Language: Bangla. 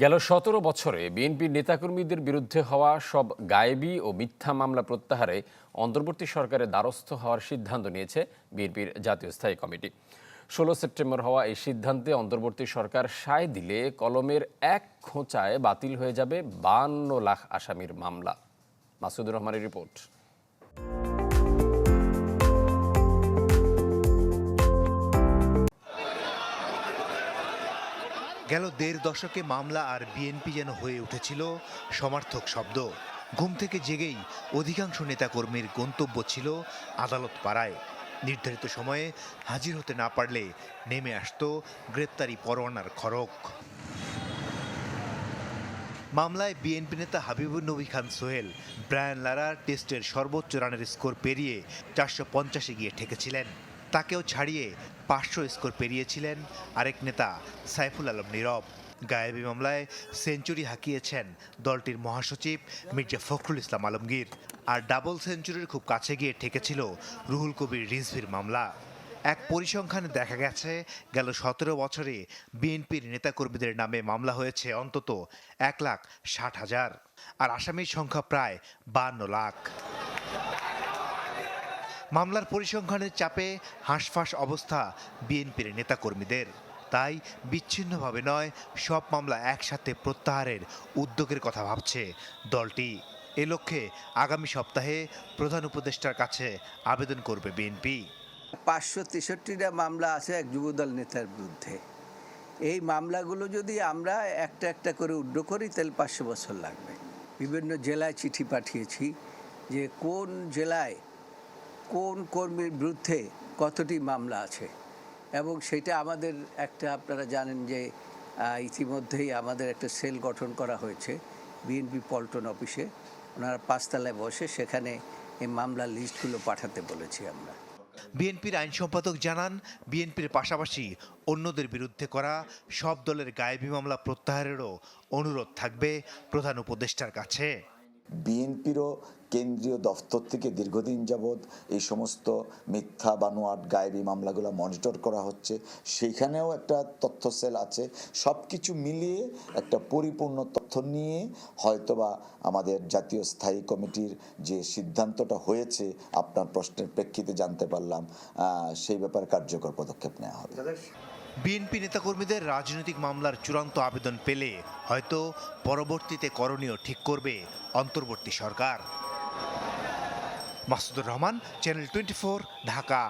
গেল সতেরো বছরে বিএনপির নেতাকর্মীদের বিরুদ্ধে হওয়া সব গায়েবী ও মিথ্যা মামলা প্রত্যাহারে অন্তর্বর্তী সরকারের দ্বারস্থ হওয়ার সিদ্ধান্ত নিয়েছে বিএনপির জাতীয় স্থায়ী কমিটি। ষোলো সেপ্টেম্বর হওয়া এই সিদ্ধান্তে অন্তর্বর্তী সরকার সায় দিলে কলমের এক খোঁচায় বাতিল হয়ে যাবে বান্ন লাখ আসামির মামলা। মাসুদুর রহমানের রিপোর্ট। গেল দেড় দশকে মামলা আর বিএনপি যেন হয়ে উঠেছিল সমার্থক শব্দ। ঘুম থেকে জেগেই অধিকাংশ নেতাকর্মীর গন্তব্য ছিল আদালত পাড়ায়। নির্ধারিত সময়ে হাজির হতে না পারলে নেমে আসত গ্রেপ্তারি পরোয়ানার খড়ক মামলায় বিএনপি নেতা হাবিবুর নবী খান সোহেল, ব্রায়ান লারা টেস্টের সর্বোচ্চ রানের স্কোর পেরিয়ে চারশো পঞ্চাশে গিয়ে ঠেকেছিলেন। তাকেও ছাড়িয়ে পাঁচশো স্কোর পেরিয়েছিলেন আরেক নেতা সাইফুল আলম নীরব। গায়েবী মামলায় সেঞ্চুরি হাঁকিয়েছেন দলটির মহাসচিব মির্জা ফখরুল ইসলাম আলমগীর। আর ডাবল সেঞ্চুরির খুব কাছে গিয়ে ঠেকেছিল রুহুল কবির রিজভির মামলা। এক পরিসংখ্যানে দেখা গেছে, গেল সতেরো বছরে বিএনপির নেতাকর্মীদের নামে মামলা হয়েছে অন্তত এক লাখ ষাট হাজার। আর আসামির সংখ্যা প্রায় বান্ন লাখ। মামলার পরিসংখ্যানের চাপে হাঁসফাঁস অবস্থা বিএনপির নেতাকর্মীদের। তাই বিচ্ছিন্নভাবে নয়, সব মামলা একসাথে প্রত্যাহারের উদ্যোগের কথা ভাবছে দলটি। এ লক্ষ্যে আগামী সপ্তাহে প্রধান উপদেষ্টার কাছে আবেদন করবে বিএনপি। পাঁচশো তেষট্টিটা মামলা আছে এক যুবদল নেতার বিরুদ্ধে। এই মামলাগুলো যদি আমরা একটা একটা করে উড্ড করি, তাহলে পাঁচশো বছর লাগবে। বিভিন্ন জেলায় চিঠি পাঠিয়েছি যে কোন জেলায় কোন কর্মীর বিরুদ্ধে কতটি মামলা আছে? এবং সেটা আমাদের একটা, আপনারা জানেন যে ইতিমধ্যেই আমাদের একটা সেল গঠন করা হয়েছে বিএনপি পল্টন অফিসে। ওনারা পাঁচতলায় বসে সেখানে এই মামলার লিস্টগুলো পাঠাতে বলেছি আমরা। বিএনপির আইন সম্পাদক জানান বিএনপির পাশাপাশি অন্যদের বিরুদ্ধে করা সব দলের গায়েবী মামলা প্রত্যাহারেরও অনুরোধ থাকবে প্রধান উপদেষ্টার কাছে। বিএনপিরও কেন্দ্রীয় দফতর থেকে দীর্ঘদিন যাবৎ এই সমস্ত মিথ্যা, বানোয়াট, গায়েবী মামলাগুলো মনিটর করা হচ্ছে। সেইখানেও একটা তথ্য সেল আছে। সব কিছু মিলিয়ে একটা পরিপূর্ণ তথ্য নিয়ে হয়তোবা আমাদের জাতীয় স্থায়ী কমিটির যে সিদ্ধান্তটা হয়েছে, আপনার প্রশ্নের প্রেক্ষিতে জানতে পারলাম সেই ব্যাপারে কার্যকর পদক্ষেপ নেওয়া হবে। বিএনপি নেতাকর্মীদের রাজনৈতিক মামলার চূড়ান্ত আবেদন পেলে হয়তো পরবর্তীতে করণীয় ঠিক করবে অন্তর্বর্তী সরকার। Masudur Rahman channel twenty Dhaka.